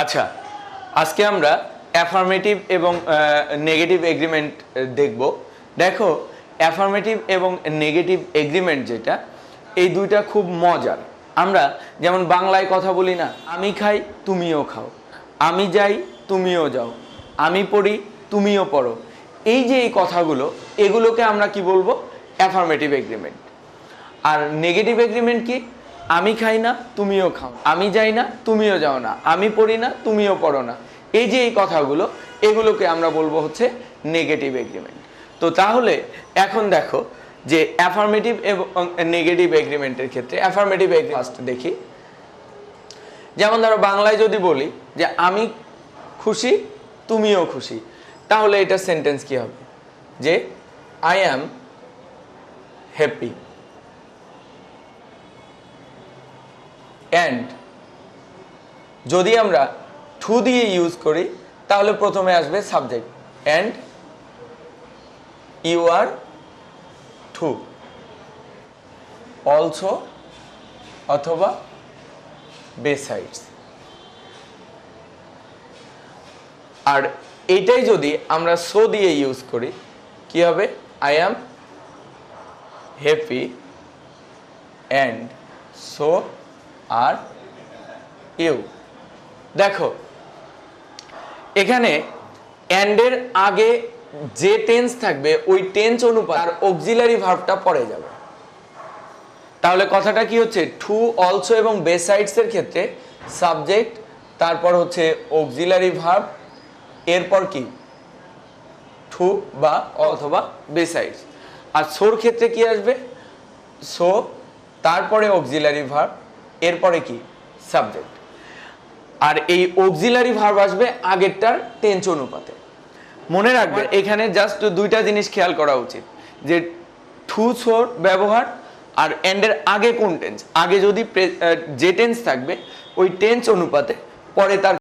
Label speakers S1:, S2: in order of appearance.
S1: আচ্ছা আজকে আমরা অ্যাফার্মেটিভ এবং নেগেটিভ এগ্রিমেন্ট দেখব। দেখো অ্যাফার্মেটিভ এবং নেগেটিভ এগ্রিমেন্ট যেটা, এই দুইটা খুব মজার। আমরা যেমন বাংলায় কথা বলি না, আমি খাই, তুমিও খাও। আমি যাই, তুমিও যাও। আমি পড়ি, তুমিও পড়ো। এই যে এই কথাগুলো, এগুলোকে আমরা কি বলব? অ্যাফার্মেটিভ এগ্রিমেন্ট আর নেগেটিভ এগ্রিমেন্ট কি? আমি খাই না, তুমিও খাও আমি যাই না, তুমিও যাও না। আমি পড়ি না, তুমিও পড়ো না। এই যে এই কথাগুলো, এগুলোকে আমরা বলব হচ্ছে নেগেটিভ এগ্রিমেন্ট তো তাহলে এখন দেখো যে অ্যাফার্মেটিভ এবং নেগেটিভ এগ্রিমেন্টের ক্ষেত্রে অ্যাফার্মেটিভ ফার্স্ট দেখি। যেমন ধরো বাংলায় যদি বলি যে আমি খুশি, তুমিও খুশি, তাহলে এটা সেন্টেন্স কি হবে? যে আই অ্যাম হ্যাপি অ্যান্ড যদি আমরা টু দিয়ে ইউজ করি, তাহলে প্রথমে আসবে subject and you are too also অথবা বেসাইডস আর এটাই যদি আমরা সো দিয়ে ইউজ করি, কি হবে? I am happy and so are you. দেখো, এখানে অ্যান্ডের আগে যে টেন্স থাকবে, ওই টেন্স অনুপাত আর অক্সিলারি ভার্বটা পড়ে যাবে। তাহলে কথাটা কি হচ্ছে? টু অলসো এবং বেসাইডস এর ক্ষেত্রে সাবজেক্ট তারপর হচ্ছে অক্সিলারি ভার্ব এরপর কি? টু বা অথবা বেসাইডস আর সোর ক্ষেত্রে কি আসবে? সো তারপরে অক্সিলারি ভার্ব এরপরে কি? সাবজেক্ট আর এই অক্সিলারি ভার্ব আসবে আগেরটার টেন্স অনুপাতে। মনে রাখবে এখানে জাস্ট দুইটা জিনিস খেয়াল করা উচিত। যে টু সোর ব্যবহার আর এন্ডের আগে কোন টেন্স আগে যদি যে টেন্স থাকবে ওই টেন্স অনুপাতে পরে তার